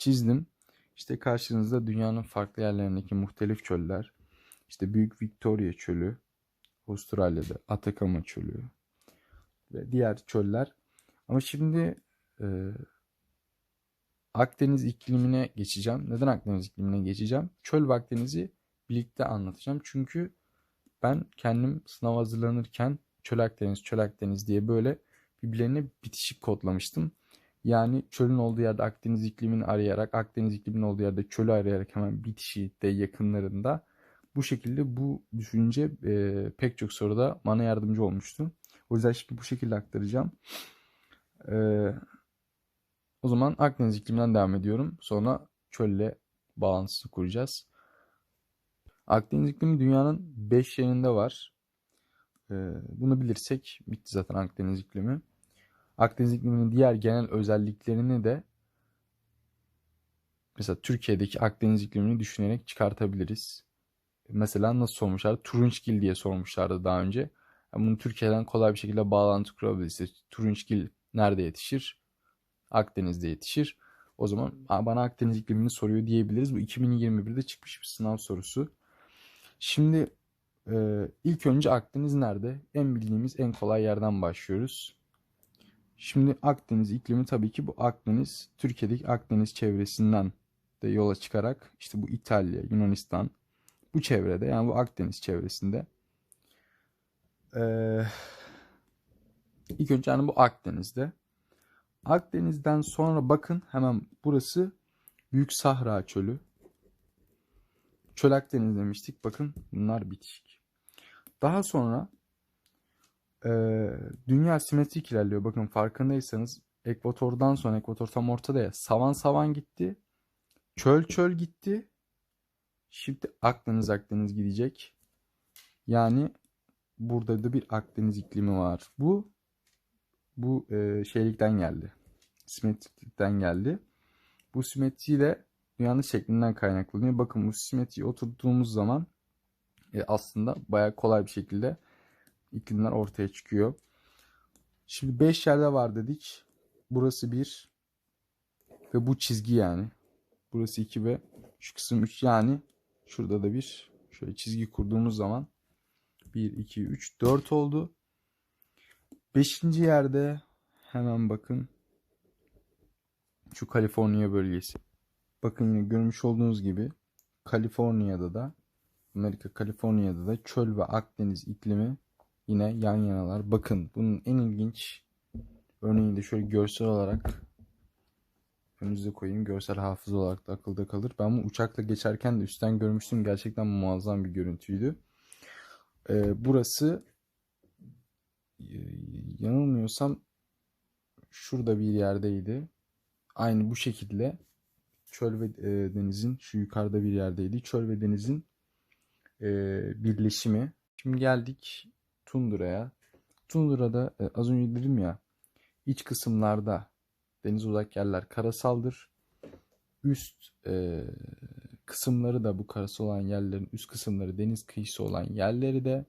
çizdim. İşte karşınızda dünyanın farklı yerlerindeki muhtelif çöller. İşte Büyük Victoria Çölü, Avustralya'da Atacama Çölü ve diğer çöller. Ama şimdi e, Akdeniz iklimine geçeceğim. Neden Akdeniz iklimine geçeceğim? Çöl ve Akdeniz'i birlikte anlatacağım. Çünkü ben kendim sınav hazırlanırken Çöl Akdeniz, Çöl Akdeniz diye böyle birbirlerine bitişik kodlamıştım. Yani çölün olduğu yerde Akdeniz iklimini arayarak, Akdeniz ikliminin olduğu yerde çölü arayarak hemen bitişi de yakınlarında bu şekilde bu düşünce e, pek çok soruda bana yardımcı olmuştu. O yüzden şimdi bu şekilde aktaracağım. E, o zaman Akdeniz ikliminden devam ediyorum. Sonra çölle bağlantısı kuracağız. Akdeniz iklimi dünyanın 5 yerinde var. E, bunu bilirsek bitti zaten Akdeniz iklimi. Akdeniz ikliminin diğer genel özelliklerini de mesela Türkiye'deki Akdeniz iklimini düşünerek çıkartabiliriz. Mesela nasıl sormuşlar? Turunçgil diye sormuşlardı daha önce. Yani bunu Türkiye'den kolay bir şekilde bağlantı kurabiliriz. İşte turunçgil nerede yetişir? Akdeniz'de yetişir. O zaman bana Akdeniz iklimini soruyor diyebiliriz. Bu 2021'de çıkmış bir sınav sorusu. Şimdi e, ilk önce Akdeniz nerede? En bildiğimiz en kolay yerden başlıyoruz. Şimdi Akdeniz iklimi tabii ki bu Akdeniz, Türkiye'deki Akdeniz çevresinden de yola çıkarak işte bu İtalya, Yunanistan bu çevrede yani bu Akdeniz çevresinde. Ee, ilk önce yani bu Akdeniz'de. Akdeniz'den sonra bakın hemen burası Büyük Sahra Çölü. Çöl Akdeniz demiştik. Bakın bunlar bitişik. Daha sonra e, dünya simetrik ilerliyor. Bakın farkındaysanız ekvatordan sonra ekvator tam ortada ya. Savan savan gitti. Çöl çöl gitti. Şimdi Akdeniz Akdeniz gidecek. Yani burada da bir Akdeniz iklimi var. Bu bu e, şeylikten geldi. Simetriklikten geldi. Bu simetri de dünyanın şeklinden kaynaklanıyor. Bakın bu simetriye oturttuğumuz zaman e, aslında bayağı kolay bir şekilde iklimler ortaya çıkıyor. Şimdi 5 yerde var dedik. Burası 1 ve bu çizgi yani. Burası 2 ve şu kısım 3 yani şurada da bir şöyle çizgi kurduğumuz zaman 1 2 3 4 oldu. 5. yerde hemen bakın şu Kaliforniya bölgesi. Bakın yine görmüş olduğunuz gibi Kaliforniya'da da Amerika Kaliforniya'da da çöl ve Akdeniz iklimi yine yan yanalar. Bakın bunun en ilginç örneğini de şöyle görsel olarak önünüze koyayım. Görsel hafıza olarak da akılda kalır. Ben bu uçakla geçerken de üstten görmüştüm. Gerçekten muazzam bir görüntüydü. Ee, burası e, yanılmıyorsam şurada bir yerdeydi. Aynı bu şekilde çöl ve e, denizin şu yukarıda bir yerdeydi. Çöl ve denizin e, birleşimi. Şimdi geldik Tundra'ya. Tundra'da e, az önce dedim ya iç kısımlarda deniz uzak yerler karasaldır. Üst e, kısımları da bu karası olan yerlerin üst kısımları deniz kıyısı olan yerleri de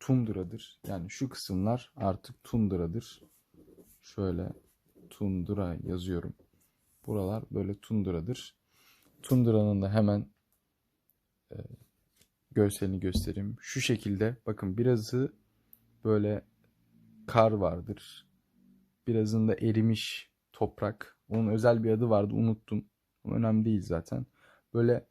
tundradır. Yani şu kısımlar artık tundradır. Şöyle tundra yazıyorum. Buralar böyle tundradır. Tundra'nın da hemen e, görselini göstereyim. Şu şekilde bakın birazı böyle kar vardır. Birazında erimiş toprak. Onun özel bir adı vardı unuttum. Önemli değil zaten. Böyle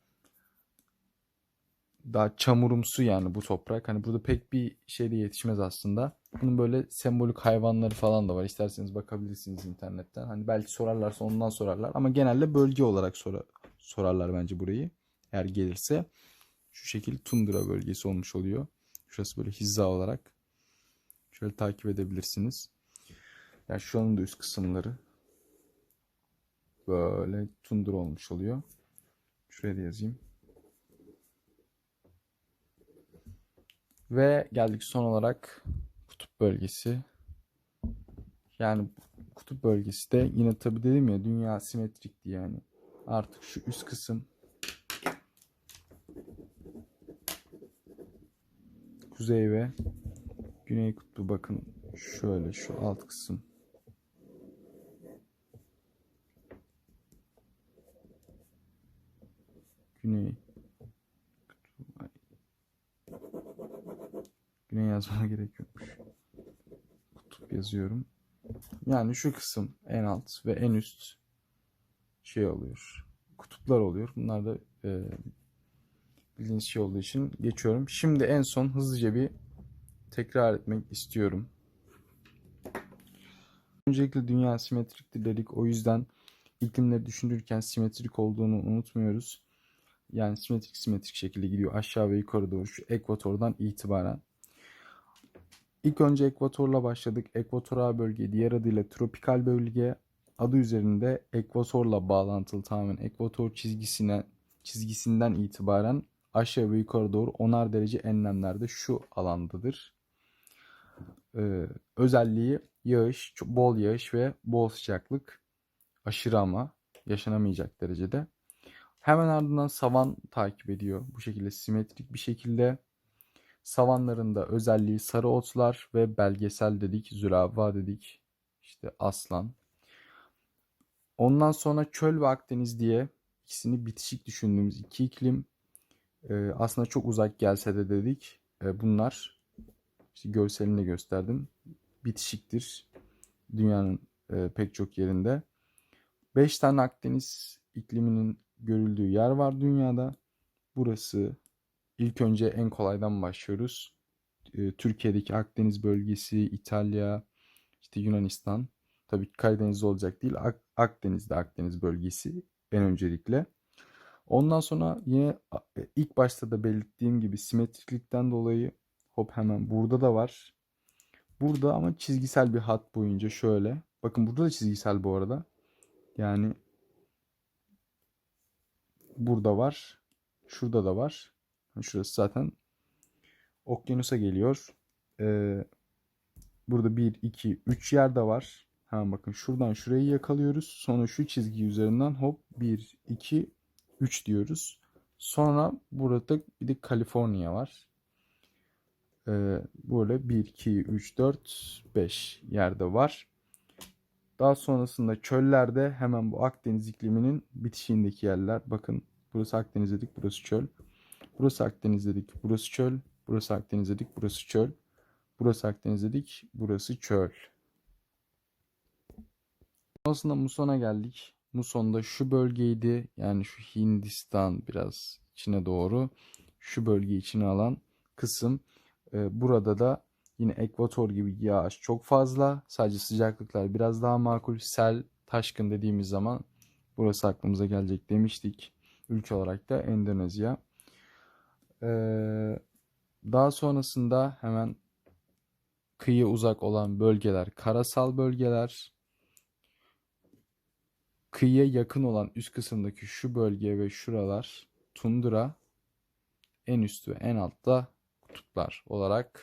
daha çamurumsu yani bu toprak. Hani burada pek bir şey de yetişmez aslında. Bunun böyle sembolik hayvanları falan da var. İsterseniz bakabilirsiniz internetten. Hani belki sorarlarsa ondan sorarlar. Ama genelde bölge olarak sor sorarlar bence burayı. Eğer gelirse. Şu şekil tundra bölgesi olmuş oluyor. Şurası böyle hizza olarak. Şöyle takip edebilirsiniz. Yani şuranın da üst kısımları böyle tundra olmuş oluyor. Şuraya da yazayım. Ve geldik son olarak kutup bölgesi. Yani kutup bölgesi de yine tabi dedim ya dünya simetrikti yani. Artık şu üst kısım kuzey ve güney kutbu bakın şöyle şu alt kısım Güney. Güney yazmama gerek yokmuş. Kutup yazıyorum. Yani şu kısım en alt ve en üst şey oluyor. Kutuplar oluyor. Bunlar da e, şey olduğu için geçiyorum. Şimdi en son hızlıca bir tekrar etmek istiyorum. Öncelikle dünya simetriktir dedik. O yüzden iklimleri düşünürken simetrik olduğunu unutmuyoruz. Yani simetrik simetrik şekilde gidiyor aşağı ve yukarı doğru şu ekvatordan itibaren. İlk önce ekvatorla başladık. Ekvatoral bölge diğer adıyla tropikal bölge adı üzerinde ekvatorla bağlantılı tamamen ekvator çizgisine çizgisinden itibaren aşağı ve yukarı doğru onar derece enlemlerde şu alandadır. Ee, özelliği yağış, bol yağış ve bol sıcaklık. Aşırı ama yaşanamayacak derecede. Hemen ardından savan takip ediyor. Bu şekilde simetrik bir şekilde. Savanlarında özelliği sarı otlar ve belgesel dedik, zürafa dedik, işte aslan. Ondan sonra çöl ve Akdeniz diye ikisini bitişik düşündüğümüz iki iklim e, aslında çok uzak gelse de dedik. E, bunlar işte görselini gösterdim. Bitişiktir dünyanın e, pek çok yerinde. 5 tane Akdeniz ikliminin görüldüğü yer var dünyada. Burası ilk önce en kolaydan başlıyoruz. E, Türkiye'deki Akdeniz bölgesi, İtalya, işte Yunanistan. Tabii ki Karadeniz'de olacak değil. Ak- Akdeniz'de Akdeniz bölgesi en öncelikle. Ondan sonra yine e, ilk başta da belirttiğim gibi simetriklikten dolayı hop hemen burada da var. Burada ama çizgisel bir hat boyunca şöyle. Bakın burada da çizgisel bu arada. Yani burada var. Şurada da var. Şurası zaten okyanusa geliyor. Ee, burada 1, 2, 3 yerde var. Hemen bakın şuradan şurayı yakalıyoruz. Sonra şu çizgi üzerinden hop 1, 2, 3 diyoruz. Sonra burada bir de Kaliforniya var. Ee, böyle 1, 2, 3, 4, 5 yerde var. Daha sonrasında çöllerde hemen bu Akdeniz ikliminin bitişiğindeki yerler. Bakın burası Akdeniz dedik, burası çöl. Burası Akdeniz dedik, burası çöl. Burası Akdeniz dedik, burası çöl. Burası Akdeniz dedik, burası çöl. Sonrasında Muson'a geldik. Muson'da şu bölgeydi. Yani şu Hindistan biraz içine doğru. Şu bölgeyi içine alan kısım. Ee, burada da yine ekvator gibi yağış çok fazla. Sadece sıcaklıklar biraz daha makul. Sel, taşkın dediğimiz zaman burası aklımıza gelecek demiştik. Ülke olarak da Endonezya. Ee, daha sonrasında hemen kıyı uzak olan bölgeler karasal bölgeler. Kıyıya yakın olan üst kısımdaki şu bölge ve şuralar tundra. En üst ve en altta kutuplar olarak